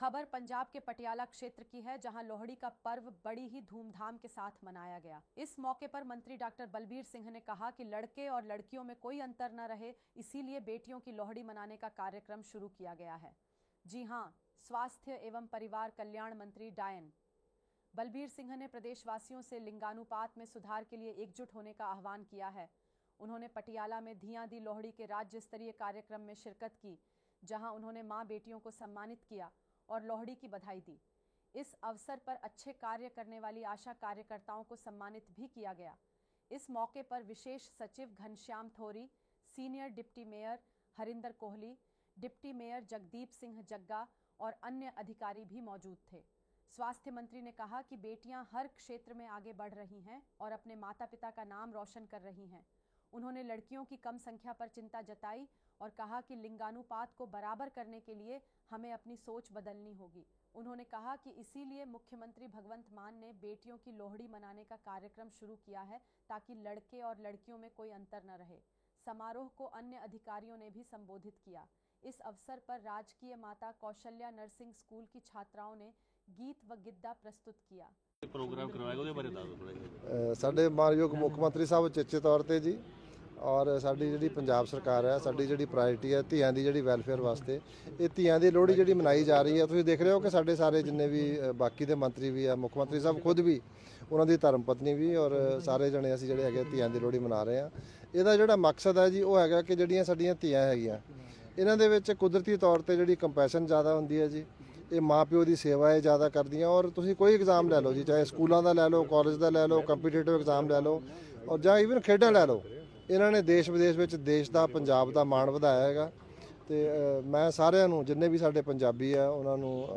खबर पंजाब के पटियाला क्षेत्र की है, जहाँ लोहड़ी का पर्व बड़ी ही धूमधाम के साथ मनाया गया। इस मौके पर मंत्री डॉक्टर बलबीर सिंह ने कहा कि लड़के और लड़कियों में कोई अंतर न रहे, इसीलिए बेटियों की लोहड़ी मनाने का कार्यक्रम शुरू किया गया है। जी हाँ, स्वास्थ्य एवं परिवार कल्याण मंत्री डायन। बलबीर सिंह ने प्रदेशवासियों से लिंगानुपात में सुधार के लिए एकजुट होने का आह्वान किया है। उन्होंने पटियाला में धियाँ दी लोहड़ी के राज्य स्तरीय कार्यक्रम में शिरकत की, जहाँ उन्होंने माँ बेटियों को सम्मानित किया। और लोहड़ी की बधाई दी। इस अवसर पर अच्छे कार्य करने वाली आशा कार्यकर्ताओं को सम्मानित भी किया गया। इस मौके पर विशेष सचिव Ghanshyam Thori, senior deputy mayor Harinder Kohli, deputy mayor Jagdeep Singh Jagga और अन्य अधिकारी भी मौजूद थे। स्वास्थ्य मंत्री ने कहा कि बेटियाँ हर क्षेत्र में आगे बढ़ रही हैं और अपने माता पिता का नाम रोशन कर रही हैं। उन्होंने लड़कियों की कम संख्या पर चिंता जताई और कहा कि लिंगानुपात को बराबर करने के लिए हमें अपनी सोच बदलनी होगी उन्होंने कहा कि इसीलिए मुख्यमंत्री भगवंत मान ने बेटियों की लोहड़ी मनाने का कार्यक्रम शुरू किया है ताकि लड़के और लड़कियों में कोई अंतर न रहे समारोह को अन्य अधिकारियों ने भी संबोधित किया इस अवसर पर राजकीय माता कौशल्या नर्सिंग स्कूल की छात्राओं ने गीत व गिद्दा प्रस्तुत किया ਪ੍ਰੋਗਰਾਮ ਕਰਵਾਏਗਾ ਉਹਦੇ ਬਾਰੇ ਦੱਸ ਦਿਓ ਥੋੜਾ ਜਿਹਾ ਅ, ਸਾਡੇ ਮਾਨਯੋਗ ਮੁੱਖ ਮੰਤਰੀ ਸਾਹਿਬ ਚੇਚੇ ਤੌਰ ਤੇ ਜੀ ਔਰ ਸਾਡੀ ਜਿਹੜੀ ਪੰਜਾਬ ਸਰਕਾਰ ਹੈ, ਸਾਡੀ ਜਿਹੜੀ ਪ੍ਰਾਇੋਰਟੀ ਹੈ, ਧੀਆਂ ਦੀ ਜਿਹੜੀ ਵੈਲਫੇਅਰ ਵਾਸਤੇ, ਇਹ ਧੀਆਂ ਦੀ ਲੋਹੜੀ ਜਿਹੜੀ ਮਨਾਈ ਜਾ ਰਹੀ ਹੈ, ਤੁਸੀਂ ਦੇਖ ਰਹੇ ਹੋ ਕਿ ਸਾਡੇ ਸਾਰੇ ਜਿੰਨੇ ਵੀ ਬਾਕੀ ਦੇ ਮੰਤਰੀ ਵੀ ਆ, ਮੁੱਖ ਮੰਤਰੀ ਸਾਹਿਬ ਖੁਦ ਵੀ, ਉਹਨਾਂ ਦੀ ਧਰਮ ਪਤਨੀ ਵੀ ਔਰ ਸਾਰੇ ਜਣੇ ਅਸੀਂ ਜਿਹੜੇ ਹੈਗੇ ਧੀਆਂ ਦੀ ਲੋਹੜੀ ਮਨਾ ਰਹੇ ਹਾਂ। ਇਹਦਾ ਜਿਹੜਾ ਮਕਸਦ ਹੈ ਜੀ, ਉਹ ਹੈਗਾ ਕਿ ਜਿਹੜੀਆਂ ਸਾਡੀਆਂ ਧੀਆਂ ਹੈਗੀਆਂ, ਇਹਨਾਂ ਦੇ ਵਿੱਚ ਕੁਦਰਤੀ ਤੌਰ ਤੇ ਜਿਹੜੀ ਕੰਪੈਸ਼ਨ ਜ਼ਿਆਦਾ ਹੁੰਦੀ ਹੈ ਜੀ, ਇਹ ਮਾਪਿਓ ਦੀ ਸੇਵਾ ਇਹ ਜ਼ਿਆਦਾ ਕਰਦੀਆਂ ਔਰ ਤੁਸੀਂ ਕੋਈ ਐਗਜ਼ਾਮ ਲੈ ਲਓ ਜੀ, ਚਾਹੇ ਸਕੂਲਾਂ ਦਾ ਲੈ ਲਓ ਕਾਲਜ ਦਾ ਲੈ ਲਓ ਕੰਪੀਟੀਟਿਵ ਐਗਜ਼ਾਮ ਲੈ ਲਓ, ਔਰ ਜਾਂ ਇਵਨ ਖੇਡਾਂ ਲੈ ਲਓ ਇਹਨਾਂ ਨੇ ਦੇਸ਼ ਵਿਦੇਸ਼ ਵਿੱਚ ਦੇਸ਼ ਦਾ, ਪੰਜਾਬ ਦਾ ਮਾਣ ਵਧਾਇਆ ਹੈਗਾ। ਤੇ ਮੈਂ ਸਾਰਿਆਂ ਨੂੰ, ਜਿੰਨੇ ਵੀ ਸਾਡੇ ਪੰਜਾਬੀ ਆ, ਉਹਨਾਂ ਨੂੰ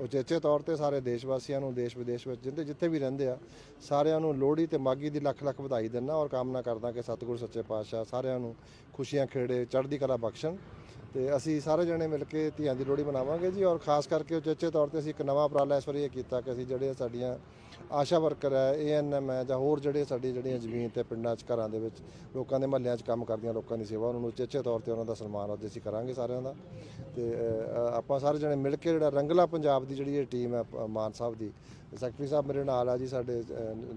ਉਚੇਚੇ ਤੌਰ ਤੇ ਸਾਰੇ ਦੇਸ਼ ਵਾਸੀਆਂ ਨੂੰ, ਦੇਸ਼ ਵਿਦੇਸ਼ ਵਿੱਚ ਜਿੰਦੇ, ਜਿੱਥੇ ਵੀ ਰਹਿੰਦੇ ਆ, ਸਾਰਿਆਂ ਨੂੰ ਲੋਹੜੀ ਤੇ ਮਾਗੀ ਦੀ ਲੱਖ ਲੱਖ ਵਧਾਈ ਦਿੰਦਾ ਔਰ ਕਾਮਨਾ ਕਰਦਾ ਕਿ ਸਤਿਗੁਰ ਸੱਚੇ ਪਾਤਸ਼ਾਹ ਸਾਰਿਆਂ ਨੂੰ ਖੁਸ਼ੀਆਂ ਖੇੜੇ, ਚੜ੍ਹਦੀ ਕਲਾ ਬਖਸ਼ਣ। ਤੇ ਅਸੀਂ ਸਾਰੇ ਜਣੇ ਮਿਲ ਕੇ ਧੀਆਂ ਦੀ ਲੋਹੜੀ ਮਨਾਵਾਂਗੇ ਜੀ ਔਰ ਖਾਸ ਕਰਕੇ ਉਚੇਚੇ ਤੌਰ ਤੇ ਅਸੀਂ ਇੱਕ ਨਵਾਂ ਉਪਰਾਲਾ ਇਸ ਵਾਰੀ ਇਹ ਕੀਤਾ ਕਿ ਅਸੀਂ ਜਿਹੜੇ ਸਾਡੀਆਂ ਆਸ਼ਾ ਵਰਕਰ ਹੈ ਏਐਨਐਮ ਹੈ ਜਾਂ ਹੋਰ ਜਿਹੜੇ ਸਾਡੀ ਜਿਹੜੀਆਂ ਜ਼ਮੀਨ ਤੇ ਪਿੰਡਾਂ 'ਚ ਘਰਾਂ ਦੇ ਵਿੱਚ ਲੋਕਾਂ ਦੇ ਮਹੱਲਿਆਂ 'ਚ ਕੰਮ ਕਰਦੀਆਂ ਲੋਕਾਂ ਦੀ ਸੇਵਾ, ਉਹਨਾਂ ਨੂੰ ਉਚੇਚੇ ਤੌਰ ਤੇ ਉਹਨਾਂ ਦਾ ਸਨਮਾਨ ਅੱਜ ਅਸੀਂ ਕਰਾਂਗੇ ਸਾਰਿਆਂ ਦਾ। ਤੇ ਆਪਾਂ ਸਾਰੇ ਜਣੇ ਮਿਲ ਕੇ ਜਿਹੜਾ ਰੰਗਲਾ ਪੰਜਾਬ ਦੀ ਜਿਹੜੀ ਇਹ ਟੀਮ ਹੈ ਮਾਨ ਸਾਹਿਬ ਦੀ ਸੈਕਟਰੀ ਸਾਹਿਬ ਮੇਰੇ ਨਾਲ ਆ ਜੀ ਸਾਡੇ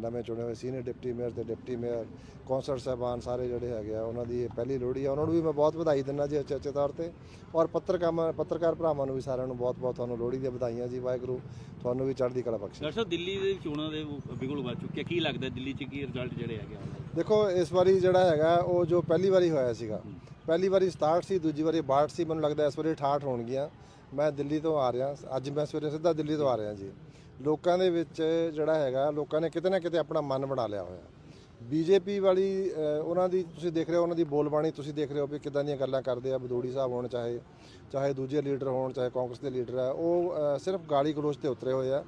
ਨਵੇਂ ਚੁਣੇ ਹੋਏ ਸੀਨੀਅਰ ਡਿਪਟੀ ਮੇਅਰ ਤੇ ਡਿਪਟੀ ਮੇਅਰ ਕੌਂਸਲ ਸਾਹਿਬਾਨ ਸਾਰੇ ਜਿਹੜੇ ਹੈਗੇ ਆ, ਉਹਨਾਂ ਦੀ ਇਹ ਪਹਿਲੀ ਲੋਹੜੀ ਆ, ਉਹਨਾਂ ਨੂੰ ਵੀ ਮੈਂ ਬਹੁਤ ਵਧਾਈ ਦਿੰਦਾ ਜੀ ਅਚੇਚੇ ਤੌਰ ਤੇ। ਔਰ ਪੱਤਰਕਾਰ ਪੱਤਰਕਾਰ ਭਰਾਵਾਂ ਨੂੰ ਵੀ ਸਾਰਿਆਂ ਨੂੰ ਬਹੁਤ ਬਹੁਤ ਤੁਹਾਨੂੰ ਲੋਹੜੀ ਦੀਆਂ ਵਧਾਈਆਂ ਜੀ, ਵਾਹਿਗੁਰੂ ਤੁਹਾਨੂੰ ਵੀ ਚੜ੍ਹਦੀ ਕਲਾ ਬਖਸ਼ੇ। ਡਾਕਟਰ ਦਿੱਲੀ ਦੇ ਚੋਣਾਂ ਦੇ ਬਿਗੁਲ ਵੱਜ ਚੁੱਕੇ ਕੀ ਲੱਗਦਾ ਦਿੱਲੀ 'ਚ ਕੀ ਰਿਜ਼ਲਟ ਜਿਹੜੇ ਹੈਗੇ ਆ? ਦੇਖੋ ਇਸ ਵਾਰੀ ਜਿਹੜਾ ਹੈਗਾ ਉਹ ਜੋ ਪਹਿਲੀ ਵਾਰੀ ਹੋਇਆ ਸੀਗਾ। ਪਹਿਲੀ ਵਾਰੀ 67 ਸੀ ਦੂਜੀ ਵਾਰੀ 62 ਸੀ ਮੈਨੂੰ ਲੱਗਦਾ ਇਸ ਵਾਰੀ 68 ਹੋਣਗੀਆਂ। ਮੈਂ ਦਿੱਲੀ ਤੋਂ ਆ ਰਿਹਾ। ਅੱਜ ਮੈਂ ਸਵੇਰੇ ਸਿੱਧਾ ਦਿੱਲੀ ਤੋਂ ਆ ਰਿਹਾ ਜੀ। ਲੋਕਾਂ ਦੇ ਵਿੱਚ ਜਿਹੜਾ ਹੈਗਾ ਲੋਕਾਂ ਨੇ ਕਿਤੇ ਨਾ ਕਿਤੇ ਆਪਣਾ ਮਨ ਬਣਾ ਲਿਆ ਹੋਇਆ। ਬੀਜੇਪੀ ਵਾਲੀ ਉਹਨਾਂ ਦੀ ਤੁਸੀਂ ਦੇਖ ਰਹੇ ਹੋ ਉਹਨਾਂ ਦੀ ਬੋਲਬਾਣੀ ਤੁਸੀਂ ਦੇਖ ਰਹੇ ਹੋ ਵੀ ਕਿਦਾਂ ਦੀਆਂ ਗੱਲਾਂ ਕਰਦੇ ਆ। ਬਦੂੜੀ ਸਾਹਿਬ ਹੋਣ ਚਾਹੇ ਚਾਹੇ ਦੂਜੇ ਲੀਡਰ ਹੋਣ ਚਾਹੇ ਕਾਂਗਰਸ ਦੇ ਲੀਡਰ ਆ ਉਹ ਸਿਰਫ ਗਾਲੀ ਗਲੋਚ ਤੇ ਉਤਰੇ ਹੋਏ ਆ।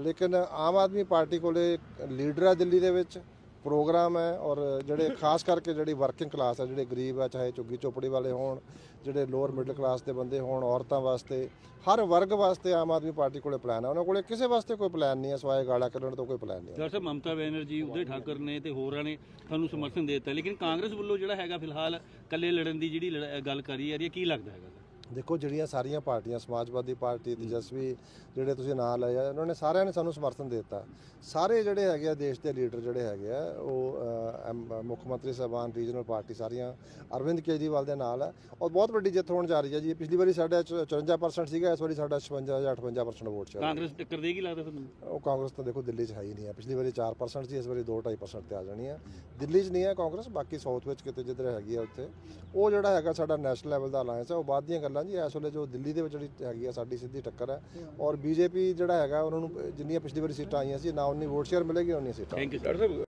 ਲੇਕਿਨ ਆਮ ਆਦਮੀ ਪਾਰਟੀ ਕੋਲੇ ਲੀਡਰ ਆ ਦਿੱਲੀ ਦੇ ਵਿੱਚ, ਪ੍ਰੋਗਰਾਮ ਹੈ ਔਰ ਜਿਹੜੇ ਖਾਸ ਕਰਕੇ ਜਿਹੜੀ ਵਰਕਿੰਗ ਕਲਾਸ ਹੈ ਜਿਹੜੇ ਗਰੀਬ ਆ, ਚਾਹੇ ਝੁੱਗੀ ਚੋਪੜੀ ਵਾਲੇ ਹੋਣ, ਜਿਹੜੇ ਲੋਅਰ ਮਿਡਲ ਕਲਾਸ ਦੇ ਬੰਦੇ ਹੋਣ, ਔਰਤਾਂ ਵਾਸਤੇ, ਹਰ ਵਰਗ ਵਾਸਤੇ ਆਮ ਆਦਮੀ ਪਾਰਟੀ ਕੋਲੇ ਪਲਾਨ ਹੈ ਉਹਨਾਂ ਕੋਲੇ ਕਿਸੇ ਵਾਸਤੇ ਕੋਈ ਪਲਾਨ ਨਹੀਂ ਹੈ ਸਵਾਏ ਗਾਲਾ ਕੱਢਣ ਤੋਂ ਕੋਈ ਪਲਾਨ ਨਹੀਂ ਹੈ ਡਾਕਟਰ ਮਮਤਾ ਬੈਨਰਜੀ, ਉਦੈ ਠਾਕਰ ਨੇ ਤੇ ਹੋਰਾਂ ਨੇ ਤੁਹਾਨੂੰ ਸਮਰਥਨ ਦੇ ਦਿੱਤਾ, ਲੇਕਿਨ ਕਾਂਗਰਸ ਵੱਲੋਂ ਜਿਹੜਾ ਹੈਗਾ ਫਿਲਹਾਲ ਇਕੱਲੇ ਲੜਨ ਦੀ ਜਿਹੜੀ ਲੜ- ਗੱਲ ਕਰੀ ਜਾ ਰਹੀ ਹੈ ਕੀ ਲੱਗਦਾ ਹੈਗਾ? ਦੇਖੋ ਜਿਹੜੀਆਂ ਸਾਰੀਆਂ ਪਾਰਟੀਆਂ ਸਮਾਜਵਾਦੀ ਪਾਰਟੀ ਤੇਜਸਵੀ ਜਿਹੜੇ ਤੁਸੀਂ ਨਾਂ ਲਏ ਆ ਉਹਨਾਂ ਨੇ ਸਾਰਿਆਂ ਨੇ ਸਾਨੂੰ ਸਮਰਥਨ ਦੇ ਦਿੱਤਾ। ਸਾਰੇ ਜਿਹੜੇ ਹੈਗੇ ਆ ਦੇਸ਼ ਦੇ ਲੀਡਰ ਜਿਹੜੇ ਹੈਗੇ ਆ ਉਹ ਅ, ਐਮ- ਮੁੱਖ ਮੰਤਰੀ ਸਾਹਿਬਾਨ ਰੀਜਨਲ ਪਾਰਟੀ ਸਾਰੀਆਂ ਅਰਵਿੰਦ ਕੇਜਰੀਵਾਲ ਦੇ ਨਾਲ ਹੈ ਔਰ ਬਹੁਤ ਵੱਡੀ ਜਿੱਤ ਹੋਣ ਜਾ ਰਹੀ ਹੈ ਜੀ। ਪਿਛਲੀ ਵਾਰੀ ਸਾਡਾ 54% ਸੀਗਾ ਇਸ ਵਾਰੀ ਸਾਡਾ 56 ਜਾਂ 58% ਵੋਟ ਚੱਲ ਕਾਂਗਰਸ ਟੱਕਰ ਦੇਗੀ ਲੱਗਦਾ ਤੁਹਾਨੂੰ? ਉਹ ਕਾਂਗਰਸ ਤਾਂ ਦੇਖੋ ਦਿੱਲੀ 'ਚ ਹੈ ਹੀ ਨਹੀਂ ਹੈ ਪਿਛਲੀ ਵਾਰੀ 4% ਸੀ ਇਸ ਵਾਰੀ 2.5% ਤੇ ਆ ਜਾਣੀ ਹੈ ਦਿੱਲੀ 'ਚ ਨਹੀਂ ਹੈ ਕਾਂਗਰਸ ਬਾਕੀ ਸਾਊਥ ਵਿੱਚ ਕਿਤੇ ਜਿੱਧਰ ਹੈਗੀ ਆ ਉੱਥੇ। ਉਹ ਜਿਹੜਾ ਹੈਗਾ ਸਾਡਾ ਨੈਸ਼ਨਲ ਲੈਵਲ ਦਾ ਅਲਾਈਅੰਸ ਹੈ ਉਹ ਬਾਅਦ ਦੀਆਂ ਗੱਲਾਂ ਜੀ ਇਸ ਵੇਲੇ ਜੋ ਦਿੱਲੀ ਦੇ ਵਿੱਚ ਜਿਹੜੀ ਹੈਗੀ ਆ ਸਾਡੀ ਸਿੱਧੀ ਟੱਕਰ ਹੈ। ਔਰ ਬੀਜੇਪੀ ਜਿਹੜਾ ਹੈਗਾ ਉਹਨਾਂ ਨੂੰ ਜਿੰਨੀਆਂ ਪਿਛਲੀ ਵਾਰੀ ਸੀਟਾਂ ਆਈਆਂ ਸੀ ਨਾ ਉਨੀ ਵੋਟ ਸ਼ੇਅਰ ਮਿਲੇਗੀ ਉਨੀ ਸੀਟਾਂ। Thank you